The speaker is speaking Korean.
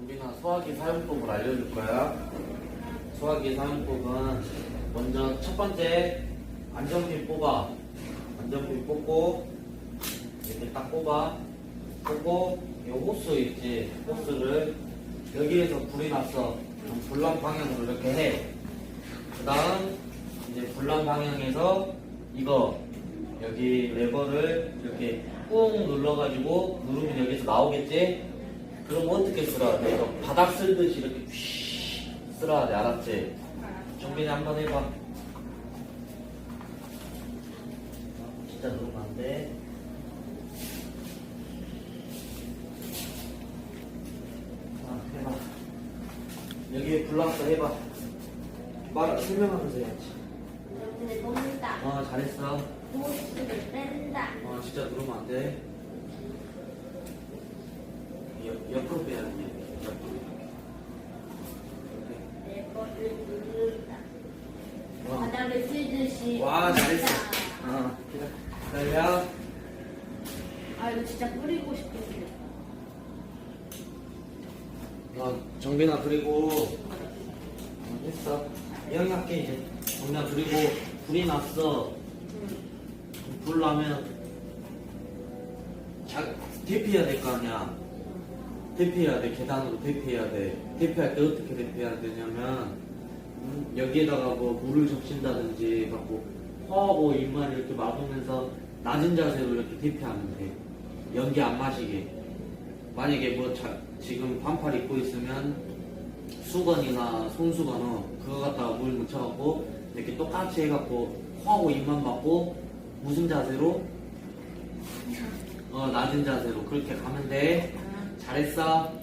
정빈아 소화기 사용법을 알려줄 거야. 소화기 사용법은 먼저 첫 번째 안전핀 뽑아. 안전핀 뽑고 이렇게 딱 뽑아. 뽑고 이 호스 있지. 호스를 여기에서 불이 났어. 그럼 불난 방향으로 이렇게 해. 그 다음 이제 불난 방향에서 이거 여기 레버를 이렇게 꾹 눌러가지고 누르면 여기서 나오겠지? 그럼 어떻게 쓸어야 돼? 이거 바닥 쓸듯이 이렇게 휘 쓸어야 돼 알았지? 정빈이 한번 해봐 진짜 누르면 안 돼. 아, 해봐. 여기 불났어 해봐. 말 설명하면서 해야지. 여기를 뽑는다. 어 잘했어. 호스를 뺀다. 어 진짜 누르면 안 돼. 옆, 옆으로 빼야 돼. 옆으로. 이렇게. 레버를 누른다. 와. 와 잘했어. 어 기다려. 아 이거 진짜 뿌리고 싶은데. 어 정빈아 그리고 어, 했어. 이왕 할게 이제. 정빈아 그리고 불이 났어. 불 나면 자 대피해야 될 거 아니야. 대피해야 돼. 계단으로 대피해야 돼. 대피할 때 어떻게 대피해야 되냐면 음, 여기에다가 뭐 물을 적신다든지 갖고 코하고 입만 이렇게 막으면서 낮은 자세로 이렇게 대피하면 돼. 연기 안 마시게. 만약에 뭐 자- 지금 반팔 입고 있으면 수건이나 손수건은 그거 갖다가 물 묻혀갖고 이렇게 똑같이 해갖고 코하고 입만 막고 무슨 자세로? 어 낮은 자세로 그렇게 가면 돼. 잘했어.